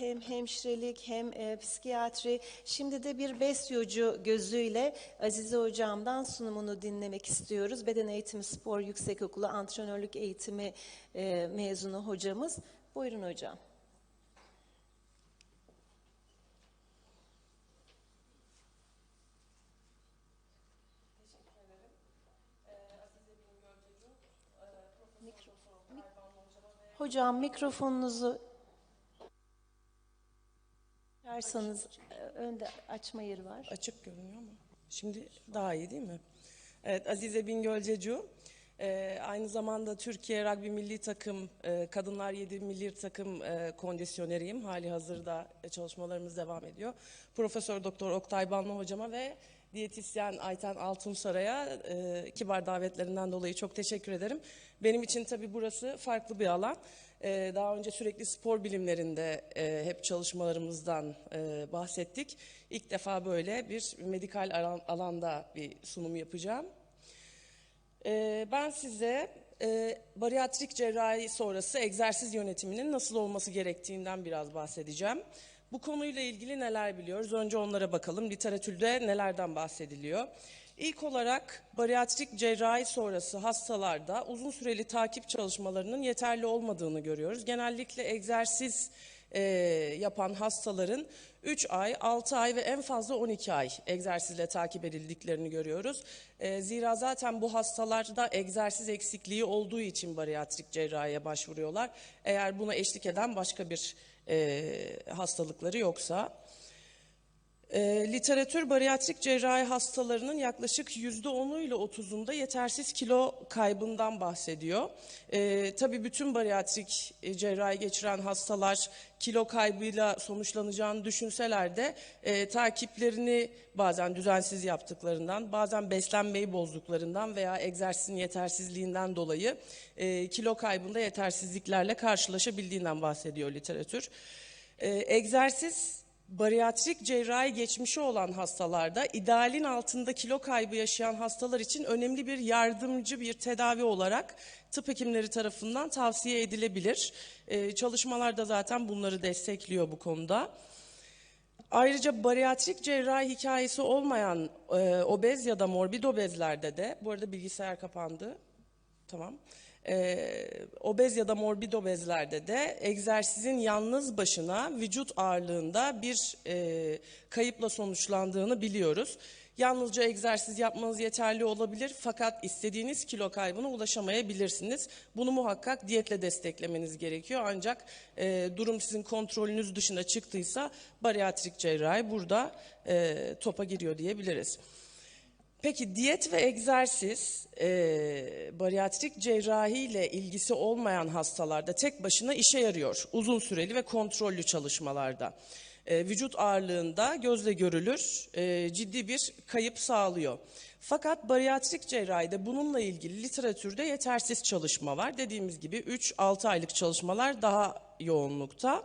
hem hemşirelik hem e, psikiyatri. Şimdi de bir besyocu gözüyle Azize Hocam'dan sunumunu dinlemek istiyoruz. Beden Eğitimi Spor Yüksekokulu Antrenörlük Eğitimi e, mezunu hocamız. Buyurun hocam. Hocam mikrofonunuzu açarsanız e, önde açma yeri var. Açık görünüyor mu? Şimdi daha iyi değil mi? Evet, Azize Bingölcecu. Ee, aynı zamanda Türkiye Rugby Milli Takım, e, Kadınlar 7 Milli Takım e, kondisyoneriyim. Hali hazırda e, çalışmalarımız devam ediyor. Profesör Doktor Oktay Banlı hocama ve diyetisyen Ayten Altunsaray'a e, kibar davetlerinden dolayı çok teşekkür ederim. Benim için tabii burası farklı bir alan. E, daha önce sürekli spor bilimlerinde e, hep çalışmalarımızdan e, bahsettik. İlk defa böyle bir medikal alan- alanda bir sunum yapacağım. Ee, Ben size e, bariatrik cerrahi sonrası egzersiz yönetiminin nasıl olması gerektiğinden biraz bahsedeceğim. Bu konuyla ilgili neler biliyoruz? Önce onlara bakalım. Literatürde nelerden bahsediliyor? İlk olarak bariatrik cerrahi sonrası hastalarda uzun süreli takip çalışmalarının yeterli olmadığını görüyoruz. Genellikle egzersiz e, yapan hastaların 3 ay, 6 ay ve en fazla 12 ay egzersizle takip edildiklerini görüyoruz. E, zira zaten bu hastalarda egzersiz eksikliği olduğu için bariatrik cerrahiye başvuruyorlar. Eğer buna eşlik eden başka bir e, hastalıkları yoksa. E, literatür bariatrik cerrahi hastalarının yaklaşık %10'u ile 30'unda yetersiz kilo kaybından bahsediyor. E, tabii bütün bariatrik e, cerrahi geçiren hastalar kilo kaybıyla sonuçlanacağını düşünseler de e, takiplerini bazen düzensiz yaptıklarından, bazen beslenmeyi bozduklarından veya egzersizin yetersizliğinden dolayı e, kilo kaybında yetersizliklerle karşılaşabildiğinden bahsediyor literatür. E, egzersiz Bariatrik cerrahi geçmişi olan hastalarda idealin altında kilo kaybı yaşayan hastalar için önemli bir yardımcı bir tedavi olarak tıp hekimleri tarafından tavsiye edilebilir. Ee, çalışmalar da zaten bunları destekliyor bu konuda. Ayrıca bariatrik cerrahi hikayesi olmayan e, obez ya da morbid obezlerde de, bu arada bilgisayar kapandı, tamam. Ee, obez ya da morbid obezlerde de egzersizin yalnız başına vücut ağırlığında bir e, kayıpla sonuçlandığını biliyoruz. Yalnızca egzersiz yapmanız yeterli olabilir fakat istediğiniz kilo kaybına ulaşamayabilirsiniz. Bunu muhakkak diyetle desteklemeniz gerekiyor ancak e, durum sizin kontrolünüz dışına çıktıysa bariatrik cerrahi burada e, topa giriyor diyebiliriz. Peki diyet ve egzersiz e, bariatrik cerrahi ile ilgisi olmayan hastalarda tek başına işe yarıyor. Uzun süreli ve kontrollü çalışmalarda. E, vücut ağırlığında gözle görülür e, ciddi bir kayıp sağlıyor. Fakat bariatrik cerrahide bununla ilgili literatürde yetersiz çalışma var. Dediğimiz gibi 3-6 aylık çalışmalar daha yoğunlukta.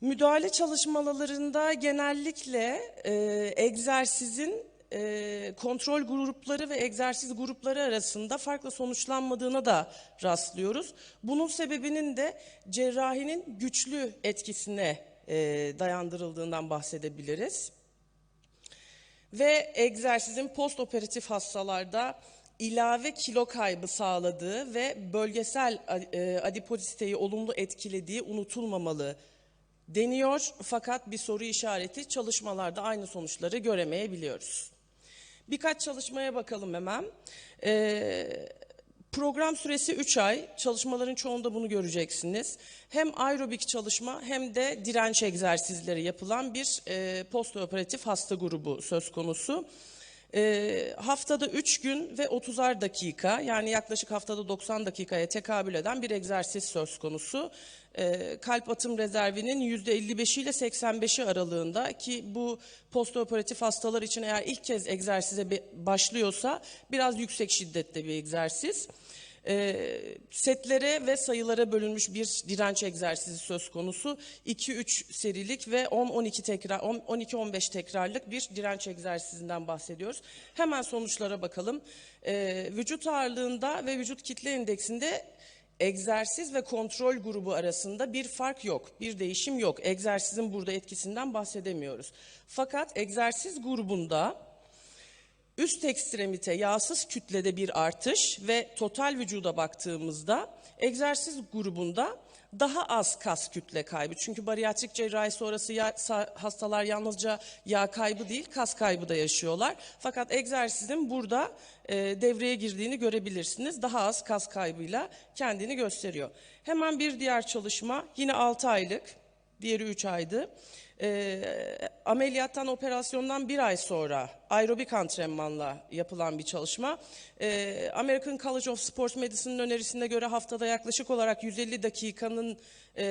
Müdahale çalışmalarında genellikle e, egzersizin e, kontrol grupları ve egzersiz grupları arasında farklı sonuçlanmadığına da rastlıyoruz. Bunun sebebinin de cerrahinin güçlü etkisine e, dayandırıldığından bahsedebiliriz. Ve egzersizin postoperatif hastalarda ilave kilo kaybı sağladığı ve bölgesel adipoziteyi olumlu etkilediği unutulmamalı deniyor. Fakat bir soru işareti çalışmalarda aynı sonuçları göremeyebiliyoruz. Birkaç çalışmaya bakalım hemen. Ee, program süresi 3 ay. Çalışmaların çoğunda bunu göreceksiniz. Hem aerobik çalışma hem de direnç egzersizleri yapılan bir e, postoperatif hasta grubu söz konusu. E, haftada 3 gün ve 30'ar dakika yani yaklaşık haftada 90 dakikaya tekabül eden bir egzersiz söz konusu. E, kalp atım rezervinin %55 ile 85'i aralığında ki bu postoperatif hastalar için eğer ilk kez egzersize başlıyorsa biraz yüksek şiddette bir egzersiz. E, setlere ve sayılara bölünmüş bir direnç egzersizi söz konusu. 2-3 serilik ve 10-12 tekrar 12-15 tekrarlık bir direnç egzersizinden bahsediyoruz. Hemen sonuçlara bakalım. E, vücut ağırlığında ve vücut kitle indeksinde egzersiz ve kontrol grubu arasında bir fark yok, bir değişim yok. Egzersizin burada etkisinden bahsedemiyoruz. Fakat egzersiz grubunda üst ekstremite yağsız kütlede bir artış ve total vücuda baktığımızda egzersiz grubunda daha az kas kütle kaybı. Çünkü bariyatrik cerrahi sonrası ya- hastalar yalnızca yağ kaybı değil kas kaybı da yaşıyorlar. Fakat egzersizin burada e, devreye girdiğini görebilirsiniz. Daha az kas kaybıyla kendini gösteriyor. Hemen bir diğer çalışma yine 6 aylık, diğeri 3 aydı. E, ameliyattan, operasyondan bir ay sonra aerobik antrenmanla yapılan bir çalışma. E, American College of Sports Medicine'ın önerisine göre haftada yaklaşık olarak 150 dakikanın e,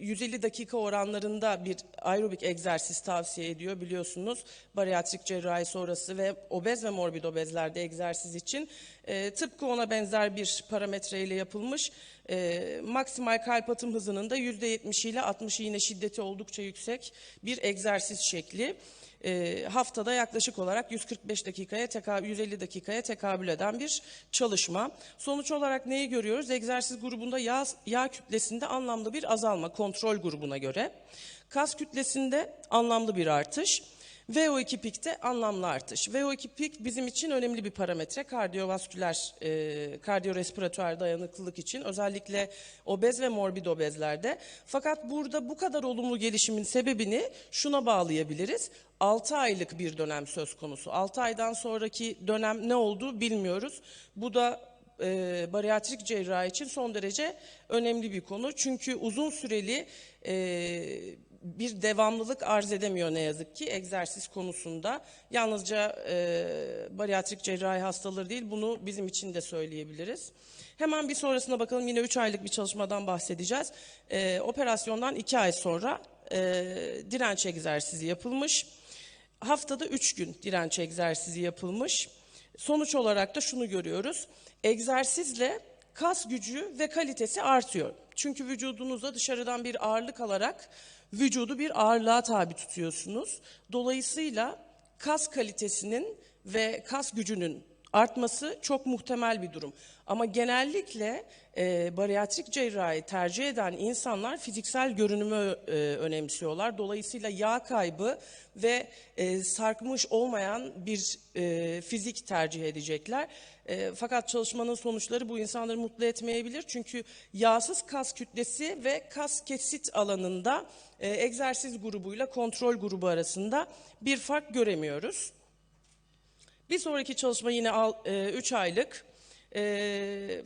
150 dakika oranlarında bir aerobik egzersiz tavsiye ediyor biliyorsunuz. Bariyatrik cerrahi sonrası ve obez ve morbid obezlerde egzersiz için e, tıpkı ona benzer bir parametreyle yapılmış. E, maksimal kalp atım hızının da %70 ile 60 yine şiddeti oldukça yüksek bir egzersiz şekli. E, haftada yaklaşık olarak 145 dakikaya, teka- 150 dakikaya tekabül eden bir çalışma. Sonuç olarak neyi görüyoruz? Egzersiz grubunda yağ, yağ kütlesinde anlamlı bir azalma kontrol grubuna göre. Kas kütlesinde anlamlı bir artış. VO2 pikte anlamlı artış. VO2 pik bizim için önemli bir parametre kardiyovasküler, e, kardiyorespiratuar dayanıklılık için özellikle obez ve morbid obezlerde. Fakat burada bu kadar olumlu gelişimin sebebini şuna bağlayabiliriz. 6 aylık bir dönem söz konusu. 6 aydan sonraki dönem ne oldu bilmiyoruz. Bu da e, bariyatrik cerrahi için son derece önemli bir konu. Çünkü uzun süreli e, bir devamlılık arz edemiyor ne yazık ki egzersiz konusunda. Yalnızca e, bariyatrik cerrahi hastaları değil bunu bizim için de söyleyebiliriz. Hemen bir sonrasına bakalım yine 3 aylık bir çalışmadan bahsedeceğiz. E, operasyondan 2 ay sonra e, direnç egzersizi yapılmış. Haftada 3 gün direnç egzersizi yapılmış. Sonuç olarak da şunu görüyoruz. Egzersizle kas gücü ve kalitesi artıyor. Çünkü vücudunuza dışarıdan bir ağırlık alarak vücudu bir ağırlığa tabi tutuyorsunuz. Dolayısıyla kas kalitesinin ve kas gücünün artması çok muhtemel bir durum. Ama genellikle e, bariyatrik cerrahi tercih eden insanlar fiziksel görünümü e, önemsiyorlar. Dolayısıyla yağ kaybı ve e, sarkmış olmayan bir e, fizik tercih edecekler. E, fakat çalışmanın sonuçları bu insanları mutlu etmeyebilir. Çünkü yağsız kas kütlesi ve kas kesit alanında e, egzersiz grubuyla kontrol grubu arasında bir fark göremiyoruz. Bir sonraki çalışma yine 3 aylık. E,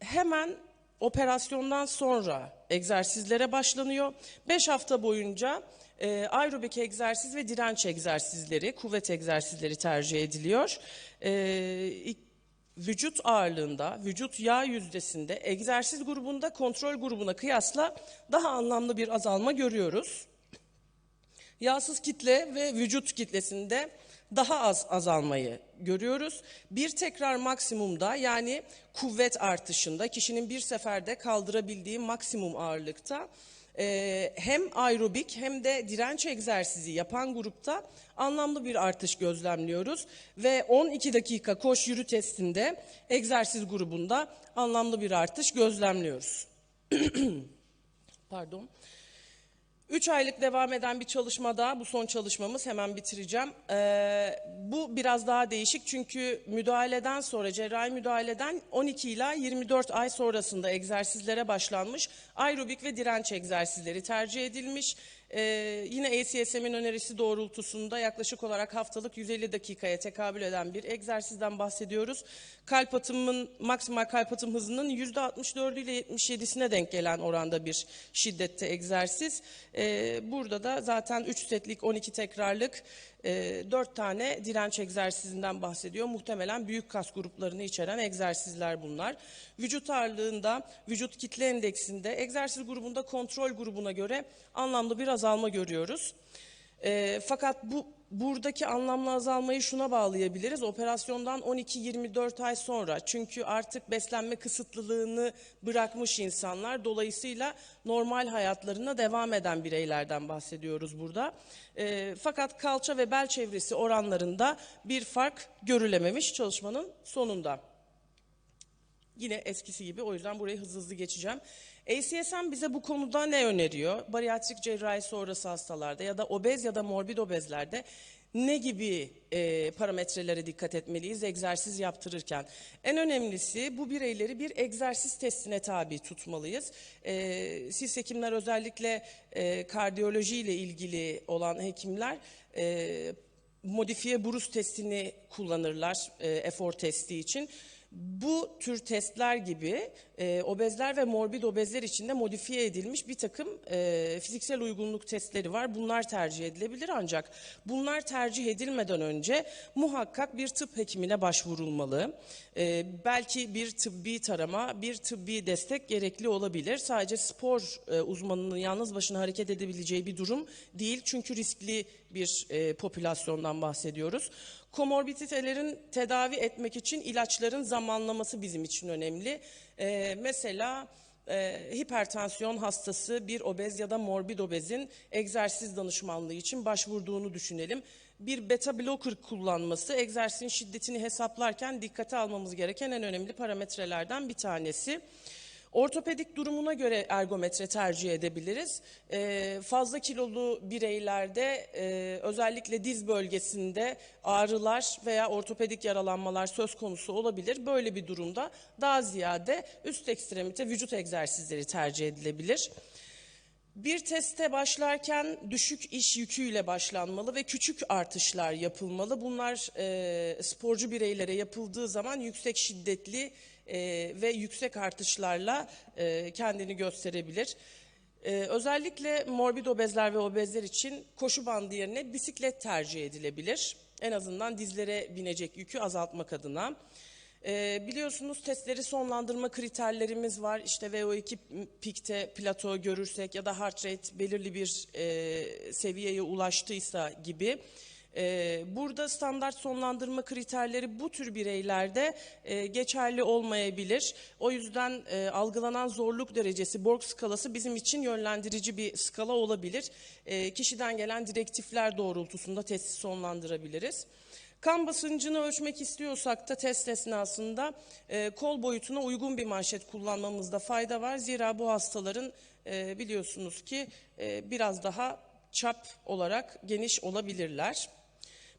hemen operasyondan sonra egzersizlere başlanıyor. 5 hafta boyunca e, aerobik egzersiz ve direnç egzersizleri, kuvvet egzersizleri tercih ediliyor. E, vücut ağırlığında, vücut yağ yüzdesinde egzersiz grubunda kontrol grubuna kıyasla daha anlamlı bir azalma görüyoruz. Yağsız kitle ve vücut kitlesinde daha az azalmayı görüyoruz. Bir tekrar maksimumda yani kuvvet artışında kişinin bir seferde kaldırabildiği maksimum ağırlıkta e, hem aerobik hem de direnç egzersizi yapan grupta anlamlı bir artış gözlemliyoruz. Ve 12 dakika koş yürü testinde egzersiz grubunda anlamlı bir artış gözlemliyoruz. Pardon. 3 aylık devam eden bir çalışmada, bu son çalışmamız hemen bitireceğim. Ee, bu biraz daha değişik çünkü müdahaleden sonra, cerrahi müdahaleden 12 ila 24 ay sonrasında egzersizlere başlanmış. Aerobik ve direnç egzersizleri tercih edilmiş. Ee, yine ACSM'in önerisi doğrultusunda yaklaşık olarak haftalık 150 dakikaya tekabül eden bir egzersizden bahsediyoruz. Kalp atımın, maksimal kalp atım hızının %64 ile 77'sine denk gelen oranda bir şiddette egzersiz. Ee, burada da zaten 3 setlik 12 tekrarlık e, 4 tane direnç egzersizinden bahsediyor. Muhtemelen büyük kas gruplarını içeren egzersizler bunlar. Vücut ağırlığında, vücut kitle endeksinde, egzersiz grubunda kontrol grubuna göre anlamlı bir azalma görüyoruz. E, fakat bu buradaki anlamlı azalmayı şuna bağlayabiliriz. Operasyondan 12-24 ay sonra. Çünkü artık beslenme kısıtlılığını bırakmış insanlar. Dolayısıyla normal hayatlarına devam eden bireylerden bahsediyoruz burada. E, fakat kalça ve bel çevresi oranlarında bir fark görülememiş çalışmanın sonunda. Yine eskisi gibi o yüzden burayı hızlı hızlı geçeceğim. ACSM bize bu konuda ne öneriyor? Bariatrik cerrahi sonrası hastalarda ya da obez ya da morbid obezlerde ne gibi e, parametrelere dikkat etmeliyiz egzersiz yaptırırken? En önemlisi bu bireyleri bir egzersiz testine tabi tutmalıyız. E, siz hekimler özellikle e, kardiyoloji ile ilgili olan hekimler e, modifiye burus testini kullanırlar e, efor testi için. Bu tür testler gibi e, obezler ve morbid obezler için de modifiye edilmiş bir takım e, fiziksel uygunluk testleri var. Bunlar tercih edilebilir ancak bunlar tercih edilmeden önce muhakkak bir tıp hekimine başvurulmalı. E, belki bir tıbbi tarama, bir tıbbi destek gerekli olabilir. Sadece spor e, uzmanının yalnız başına hareket edebileceği bir durum değil. Çünkü riskli bir e, popülasyondan bahsediyoruz. Komorbiditelerin tedavi etmek için ilaçların zamanlaması bizim için önemli. E, mesela e, hipertansiyon hastası bir obez ya da morbid obezin egzersiz danışmanlığı için başvurduğunu düşünelim. Bir beta blocker kullanması egzersizin şiddetini hesaplarken dikkate almamız gereken en önemli parametrelerden bir tanesi. Ortopedik durumuna göre ergometre tercih edebiliriz. Ee, fazla kilolu bireylerde e, özellikle diz bölgesinde ağrılar veya ortopedik yaralanmalar söz konusu olabilir. Böyle bir durumda daha ziyade üst ekstremite vücut egzersizleri tercih edilebilir. Bir teste başlarken düşük iş yüküyle başlanmalı ve küçük artışlar yapılmalı. Bunlar e, sporcu bireylere yapıldığı zaman yüksek şiddetli e, ve yüksek artışlarla e, kendini gösterebilir. E, özellikle morbid obezler ve obezler için koşu bandı yerine bisiklet tercih edilebilir. En azından dizlere binecek yükü azaltmak adına. E, biliyorsunuz testleri sonlandırma kriterlerimiz var. İşte VO2 pikte plato görürsek ya da heart rate belirli bir e, seviyeye ulaştıysa gibi. Ee, burada standart sonlandırma kriterleri bu tür bireylerde e, geçerli olmayabilir. O yüzden e, algılanan zorluk derecesi Borg skalası bizim için yönlendirici bir skala olabilir. E, kişiden gelen direktifler doğrultusunda testi sonlandırabiliriz. Kan basıncını ölçmek istiyorsak da test esnasında e, kol boyutuna uygun bir manşet kullanmamızda fayda var. Zira bu hastaların e, biliyorsunuz ki e, biraz daha çap olarak geniş olabilirler.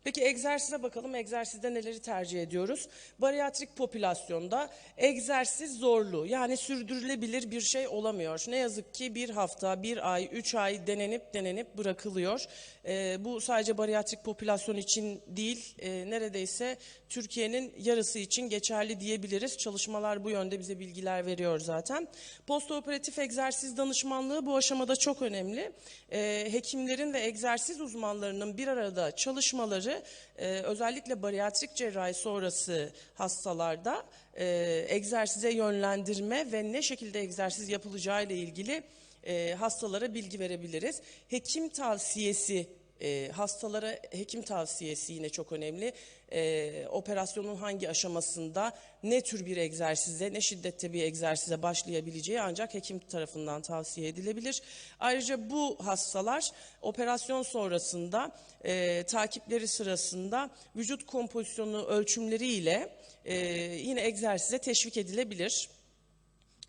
Peki egzersize bakalım. Egzersizde neleri tercih ediyoruz? Bariyatrik popülasyonda egzersiz zorlu yani sürdürülebilir bir şey olamıyor. Ne yazık ki bir hafta, bir ay, üç ay denenip denenip bırakılıyor. Ee, bu sadece bariyatrik popülasyon için değil, e, neredeyse Türkiye'nin yarısı için geçerli diyebiliriz. Çalışmalar bu yönde bize bilgiler veriyor zaten. Postoperatif egzersiz danışmanlığı bu aşamada çok önemli. Ee, hekimlerin ve egzersiz uzmanlarının bir arada çalışmaları e, özellikle bariyatrik cerrahi sonrası hastalarda e, egzersize yönlendirme ve ne şekilde egzersiz yapılacağı ile ilgili e, hastalara bilgi verebiliriz. Hekim tavsiyesi e, hastalara hekim tavsiyesi yine çok önemli. E, operasyonun hangi aşamasında ne tür bir egzersize, ne şiddette bir egzersize başlayabileceği ancak hekim tarafından tavsiye edilebilir. Ayrıca bu hastalar operasyon sonrasında e, takipleri sırasında vücut kompozisyonu ölçümleriyle e, yine egzersize teşvik edilebilir.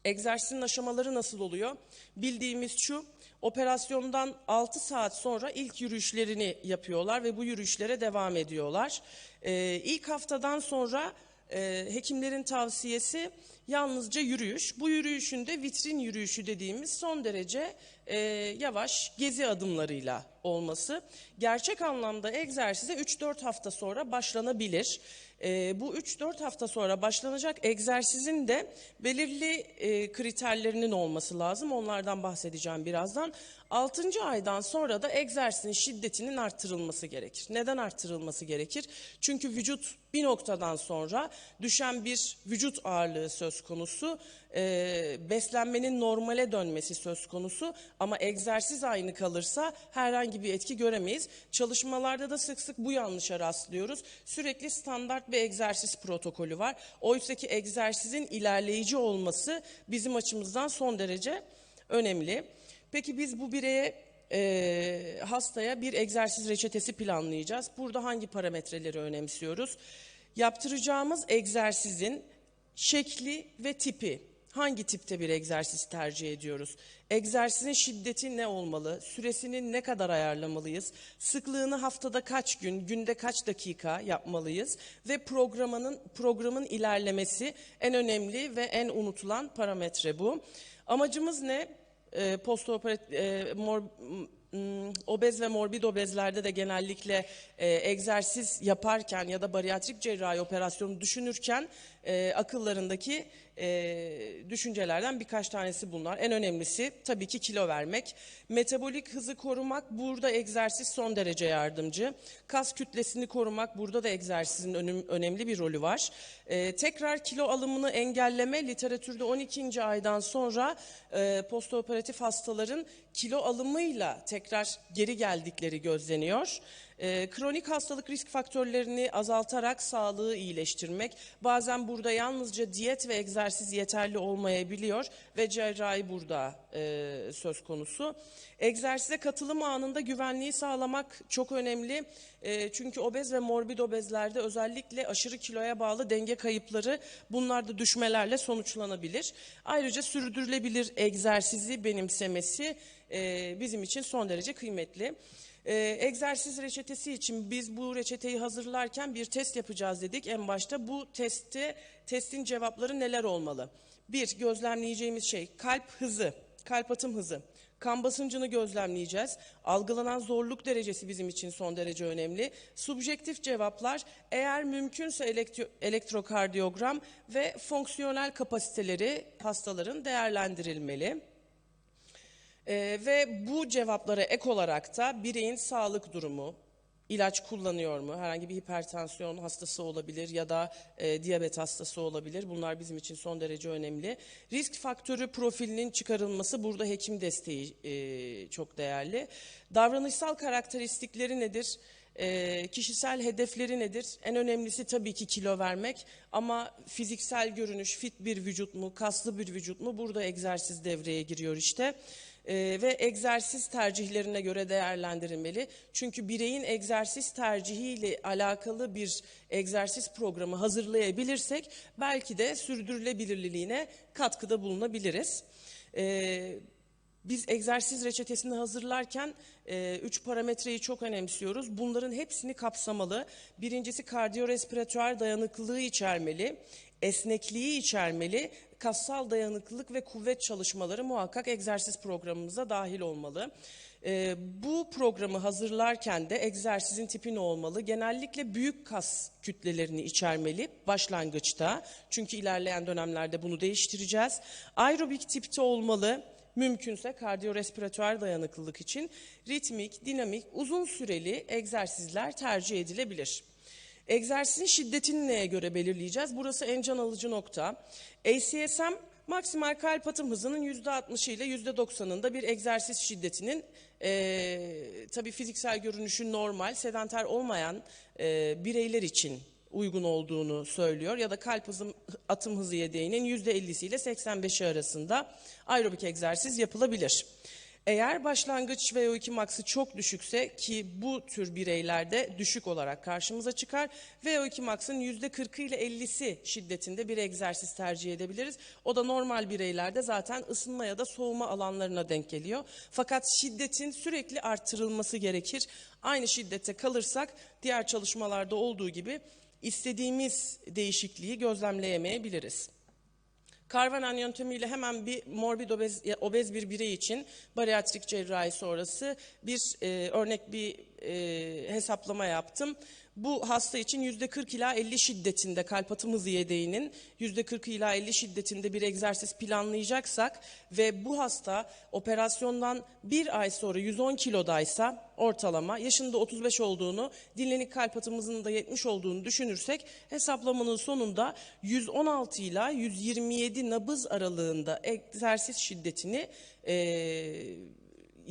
Egzersizin aşamaları nasıl oluyor? Bildiğimiz şu, operasyondan 6 saat sonra ilk yürüyüşlerini yapıyorlar ve bu yürüyüşlere devam ediyorlar. Ee, ilk haftadan sonra e, hekimlerin tavsiyesi yalnızca yürüyüş. Bu yürüyüşün de vitrin yürüyüşü dediğimiz son derece e, yavaş gezi adımlarıyla olması. Gerçek anlamda egzersize 3-4 hafta sonra başlanabilir. E, bu 3-4 hafta sonra başlanacak egzersizin de belirli e, kriterlerinin olması lazım. Onlardan bahsedeceğim birazdan. 6. aydan sonra da egzersizin şiddetinin arttırılması gerekir. Neden arttırılması gerekir? Çünkü vücut bir noktadan sonra düşen bir vücut ağırlığı söz konusu, e, beslenmenin normale dönmesi söz konusu ama egzersiz aynı kalırsa herhangi bir etki göremeyiz. Çalışmalarda da sık sık bu yanlışa rastlıyoruz. Sürekli standart bir egzersiz protokolü var. Oysa ki egzersizin ilerleyici olması bizim açımızdan son derece önemli. Peki biz bu bireye e, hastaya bir egzersiz reçetesi planlayacağız. Burada hangi parametreleri önemsiyoruz? Yaptıracağımız egzersizin şekli ve tipi. Hangi tipte bir egzersiz tercih ediyoruz? Egzersizin şiddeti ne olmalı? Süresini ne kadar ayarlamalıyız? Sıklığını haftada kaç gün, günde kaç dakika yapmalıyız? Ve programının programın ilerlemesi en önemli ve en unutulan parametre bu. Amacımız ne? E, postoperatif e, mor, obez ve morbid obezlerde de genellikle e, egzersiz yaparken ya da bariyatrik cerrahi operasyonu düşünürken e, akıllarındaki e, düşüncelerden birkaç tanesi bunlar. En önemlisi tabii ki kilo vermek. Metabolik hızı korumak burada egzersiz son derece yardımcı. Kas kütlesini korumak burada da egzersizin önüm, önemli bir rolü var. E, tekrar kilo alımını engelleme literatürde 12. aydan sonra e, postoperatif hastaların kilo alımıyla tekrar geri geldikleri gözleniyor. E, kronik hastalık risk faktörlerini azaltarak sağlığı iyileştirmek. Bazen burada yalnızca diyet ve egzersiz yeterli olmayabiliyor ve cerrahi burada e, söz konusu. Egzersize katılım anında güvenliği sağlamak çok önemli. E, çünkü obez ve morbid obezlerde özellikle aşırı kiloya bağlı denge kayıpları bunlarda düşmelerle sonuçlanabilir. Ayrıca sürdürülebilir egzersizi benimsemesi e, bizim için son derece kıymetli. Ee, egzersiz reçetesi için biz bu reçeteyi hazırlarken bir test yapacağız dedik en başta. Bu testte testin cevapları neler olmalı? Bir, gözlemleyeceğimiz şey kalp hızı, kalp atım hızı. Kan basıncını gözlemleyeceğiz. Algılanan zorluk derecesi bizim için son derece önemli. Subjektif cevaplar eğer mümkünse elektro, elektrokardiyogram ve fonksiyonel kapasiteleri hastaların değerlendirilmeli. Ee, ve bu cevaplara ek olarak da bireyin sağlık durumu, ilaç kullanıyor mu, herhangi bir hipertansiyon hastası olabilir ya da e, diyabet hastası olabilir. Bunlar bizim için son derece önemli. Risk faktörü profilinin çıkarılması burada hekim desteği e, çok değerli. Davranışsal karakteristikleri nedir? E, kişisel hedefleri nedir? En önemlisi tabii ki kilo vermek ama fiziksel görünüş, fit bir vücut mu, kaslı bir vücut mu? Burada egzersiz devreye giriyor işte. Ee, ve egzersiz tercihlerine göre değerlendirilmeli. Çünkü bireyin egzersiz tercihiyle alakalı bir egzersiz programı hazırlayabilirsek belki de sürdürülebilirliğine katkıda bulunabiliriz. Ee, biz egzersiz reçetesini hazırlarken e, üç parametreyi çok önemsiyoruz. Bunların hepsini kapsamalı. Birincisi kardiyorespiratuar dayanıklılığı içermeli, esnekliği içermeli, kassal dayanıklılık ve kuvvet çalışmaları muhakkak egzersiz programımıza dahil olmalı. E, bu programı hazırlarken de egzersizin tipi ne olmalı? Genellikle büyük kas kütlelerini içermeli başlangıçta. Çünkü ilerleyen dönemlerde bunu değiştireceğiz. Aerobik tipte olmalı mümkünse kardiyorespiratuar dayanıklılık için ritmik, dinamik, uzun süreli egzersizler tercih edilebilir. Egzersizin şiddetini neye göre belirleyeceğiz? Burası en can alıcı nokta. ACSM maksimal kalp atım hızının %60 ile %90'ında bir egzersiz şiddetinin e, tabii fiziksel görünüşü normal, sedanter olmayan e, bireyler için uygun olduğunu söylüyor ya da kalp hızım, atım hızı yedeğinin %50'si ile 85'i arasında aerobik egzersiz yapılabilir. Eğer başlangıç VO2 maksı çok düşükse ki bu tür bireylerde düşük olarak karşımıza çıkar. VO2 maksın %40'ı ile 50'si şiddetinde bir egzersiz tercih edebiliriz. O da normal bireylerde zaten ısınma ya da soğuma alanlarına denk geliyor. Fakat şiddetin sürekli arttırılması gerekir. Aynı şiddete kalırsak diğer çalışmalarda olduğu gibi istediğimiz değişikliği gözlemleyemeyebiliriz. Karvanan yöntemiyle hemen bir morbid obez, obez bir birey için bariatrik cerrahi sonrası bir e, örnek bir e, hesaplama yaptım. Bu hasta için yüzde 40 ila 50 şiddetinde kalp atım hızı yedeğinin yüzde 40 ila 50 şiddetinde bir egzersiz planlayacaksak ve bu hasta operasyondan bir ay sonra 110 kilodaysa ortalama yaşında 35 olduğunu dinlenik kalp atım hızının da 70 olduğunu düşünürsek hesaplamanın sonunda 116 ila 127 nabız aralığında egzersiz şiddetini eee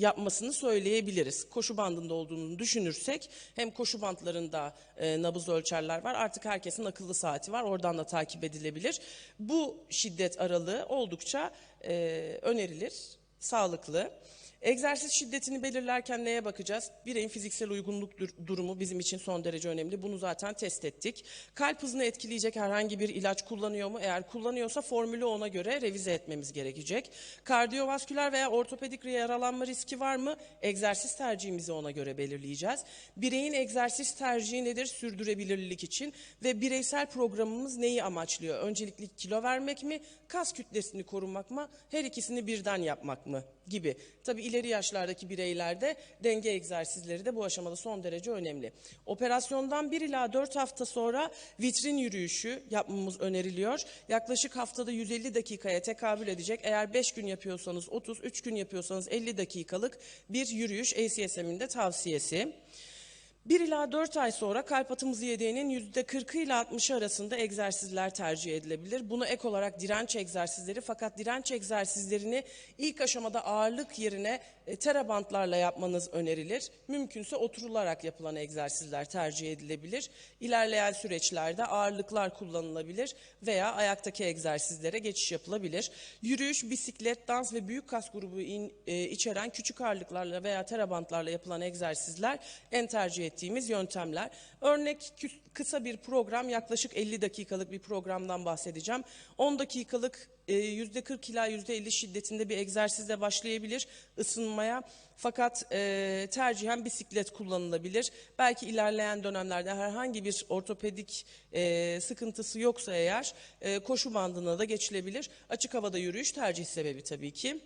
yapmasını söyleyebiliriz. Koşu bandında olduğunu düşünürsek hem koşu bandlarında e, nabız ölçerler var. Artık herkesin akıllı saati var. Oradan da takip edilebilir. Bu şiddet aralığı oldukça e, önerilir, sağlıklı. Egzersiz şiddetini belirlerken neye bakacağız? Bireyin fiziksel uygunluk dur- durumu bizim için son derece önemli. Bunu zaten test ettik. Kalp hızını etkileyecek herhangi bir ilaç kullanıyor mu? Eğer kullanıyorsa formülü ona göre revize etmemiz gerekecek. Kardiyovasküler veya ortopedik yaralanma riski var mı? Egzersiz tercihimizi ona göre belirleyeceğiz. Bireyin egzersiz tercihi nedir? Sürdürebilirlik için ve bireysel programımız neyi amaçlıyor? Öncelikli kilo vermek mi? Kas kütlesini korumak mı? Her ikisini birden yapmak mı? Gibi. Tabii ileri yaşlardaki bireylerde denge egzersizleri de bu aşamada son derece önemli. Operasyondan 1 ila 4 hafta sonra vitrin yürüyüşü yapmamız öneriliyor. Yaklaşık haftada 150 dakikaya tekabül edecek. Eğer 5 gün yapıyorsanız 30, 3 gün yapıyorsanız 50 dakikalık bir yürüyüş ACSM'in de tavsiyesi. 1 ila 4 ay sonra kalp atım hızı yedeğinin %40'ı ile 60'ı arasında egzersizler tercih edilebilir. Buna ek olarak direnç egzersizleri fakat direnç egzersizlerini ilk aşamada ağırlık yerine e, terabantlarla yapmanız önerilir. Mümkünse oturularak yapılan egzersizler tercih edilebilir. İlerleyen süreçlerde ağırlıklar kullanılabilir veya ayaktaki egzersizlere geçiş yapılabilir. Yürüyüş, bisiklet, dans ve büyük kas grubu e, içeren küçük ağırlıklarla veya terabantlarla yapılan egzersizler en tercih ettiğimiz yöntemler. Örnek kısa bir program yaklaşık 50 dakikalık bir programdan bahsedeceğim. 10 dakikalık e, %40 ila %50 şiddetinde bir egzersizle başlayabilir ısınmaya. Fakat e, tercihen bisiklet kullanılabilir. Belki ilerleyen dönemlerde herhangi bir ortopedik e, sıkıntısı yoksa eğer e, koşu bandına da geçilebilir. Açık havada yürüyüş tercih sebebi tabii ki.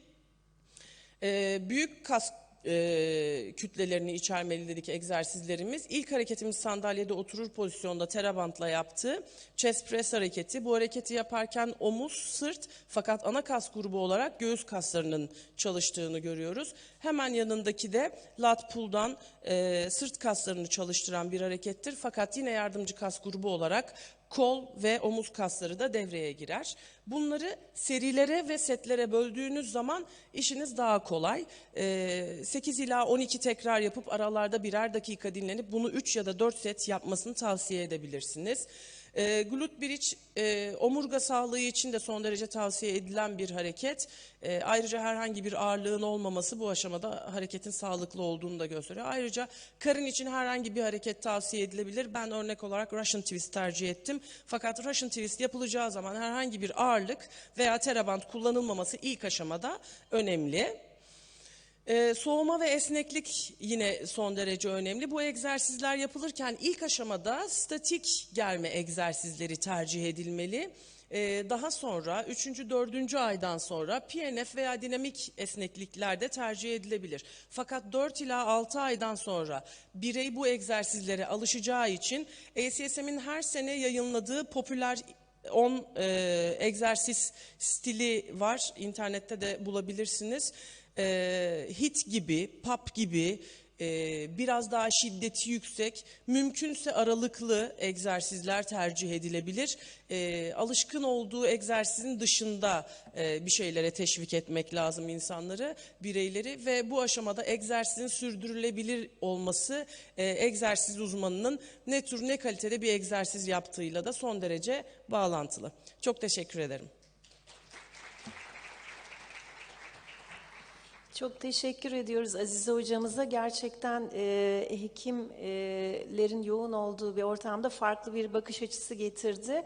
Ee, büyük kas e, kütlelerini içermeli dedik egzersizlerimiz. İlk hareketimiz sandalyede oturur pozisyonda terabantla yaptı. Chest press hareketi. Bu hareketi yaparken omuz, sırt fakat ana kas grubu olarak göğüs kaslarının çalıştığını görüyoruz. Hemen yanındaki de lat pull'dan e, sırt kaslarını çalıştıran bir harekettir. Fakat yine yardımcı kas grubu olarak kol ve omuz kasları da devreye girer. Bunları serilere ve setlere böldüğünüz zaman işiniz daha kolay. Ee, 8 ila 12 tekrar yapıp aralarda birer dakika dinlenip bunu 3 ya da 4 set yapmasını tavsiye edebilirsiniz. E, glute bridge e, omurga sağlığı için de son derece tavsiye edilen bir hareket. E, ayrıca herhangi bir ağırlığın olmaması bu aşamada hareketin sağlıklı olduğunu da gösteriyor. Ayrıca karın için herhangi bir hareket tavsiye edilebilir. Ben örnek olarak Russian twist tercih ettim. Fakat Russian twist yapılacağı zaman herhangi bir ağırlık veya teraband kullanılmaması ilk aşamada önemli. Ee, soğuma ve esneklik yine son derece önemli. Bu egzersizler yapılırken ilk aşamada statik germe egzersizleri tercih edilmeli. Ee, daha sonra 3. 4. aydan sonra PNF veya dinamik esneklikler de tercih edilebilir. Fakat 4 ila 6 aydan sonra birey bu egzersizlere alışacağı için ACSM'in her sene yayınladığı popüler 10 e, egzersiz stili var. İnternette de bulabilirsiniz e, hit gibi, pop gibi e, biraz daha şiddeti yüksek, mümkünse aralıklı egzersizler tercih edilebilir. E, alışkın olduğu egzersizin dışında e, bir şeylere teşvik etmek lazım insanları, bireyleri ve bu aşamada egzersizin sürdürülebilir olması e, egzersiz uzmanının ne tür ne kalitede bir egzersiz yaptığıyla da son derece bağlantılı. Çok teşekkür ederim. Çok teşekkür ediyoruz Azize hocamıza. Gerçekten e, hekimlerin yoğun olduğu bir ortamda farklı bir bakış açısı getirdi.